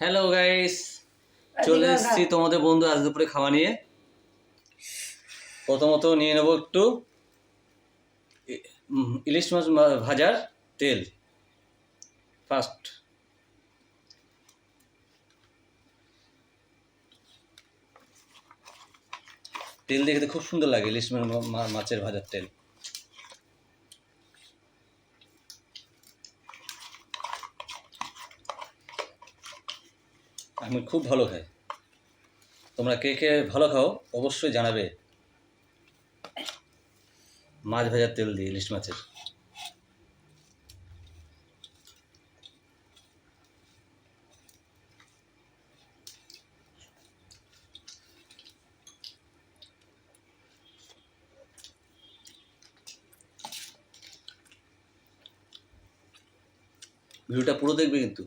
Hello guys চলে এসেছি তোমাদের বন্ধু আজ দুপুরে খাওয়া নিয়ে। প্রথমত নিয়ে নেব একটু ইলিশ মাছ ভাজার তেল। ফার্স্ট তেল দেখতে খুব সুন্দর লাগে ইলিশ মাছের ভাজার তেল। আমি খুব ভালো খাই। তোমরা কে কে ভালো খাও অবশ্যই জানাবে। মাছ ভাজার তেল দিয়ে, ইলিশ মাছের। ভিডিওটা পুরো দেখবে কিন্তু।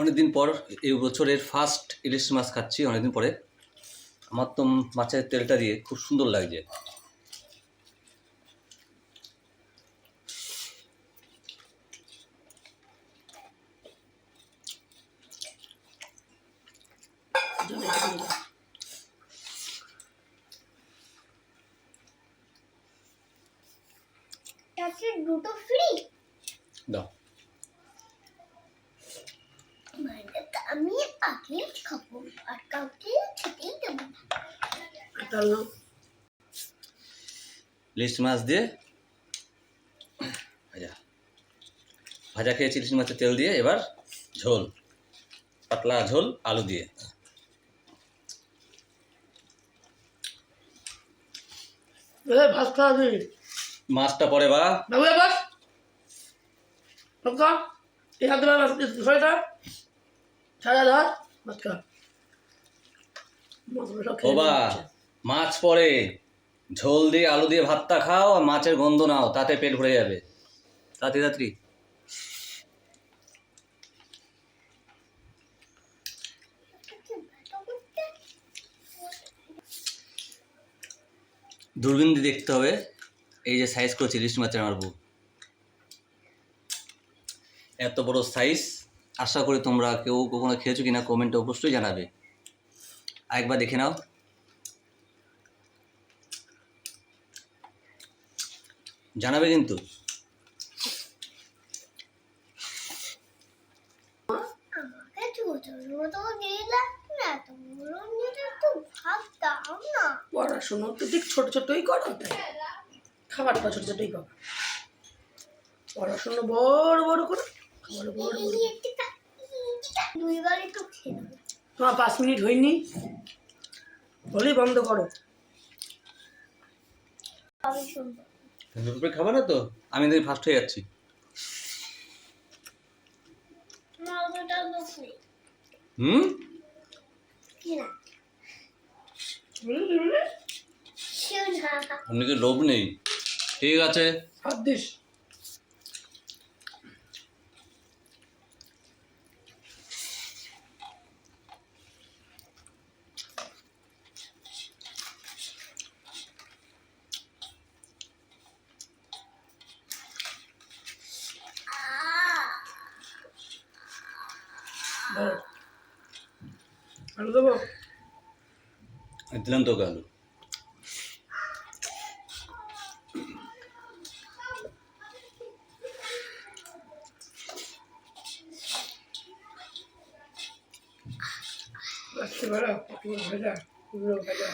অনেকদিন পর এই বছরের ফার্স্ট ইলিশ মাছ খাচ্ছি অনেকদিন পরে। আমার তো মাছের তেলটা দিয়ে খুব সুন্দর লাগছে। দুটো ফ্রি দাও মানে তা আমি আগে খাব আর কাউকে খেতেই দেবো না। মাছ দিয়ে ভাজা। ভাজা খেয়েছি ইলিশ মাছের তেল দিয়ে এবার ঝোল পাতলা ঝোল আলু দিয়ে। মাছটা পরে বা বাবু এবার। এই হাতে ছাড়া ধর ভাত খা। মাছগুলো সব ও খেয়ে বা নিচ্ছে। মাছ পরে ঝোল দিয়ে আলু দিয়ে ভাতটা খাও আর মাছের গন্ধ নাও তাতে পেট ভরে যাবে। তাড়াতাড়ি তাড়াতাড়ি দূরবীন দিয়ে দেখতে হবে এই যে সাইজ করেছে ইলিশ মাছের আমার বউ এত বড় সাইজ আশা করি তোমরা কেউ কখনো খেয়েছো কিনা কমেন্টে অবশ্যই জানাবে। আরেকবার দেখে নাও। জানাবে কিন্তু। পড়াশুনো তো ঠিক ছোট ছোটই করো খাবারটা ছোট ছোটই করো। পড়াশুনো বড় বড় করো। বড় বড় দুইবার একটু খেয়ে তোমার পাঁচ মিনিট হয়নি? বলি বন্ধ করো। আমি খাবে না তো? আমি দেখি ফার্স্ট হয়ে যাচ্ছি। হুম? আপনি কি লোভ নেই? ঠিক আছে। হাত দিস। আলু দেবো? দিলাম তো আলু পটল ভাজা ভাজা।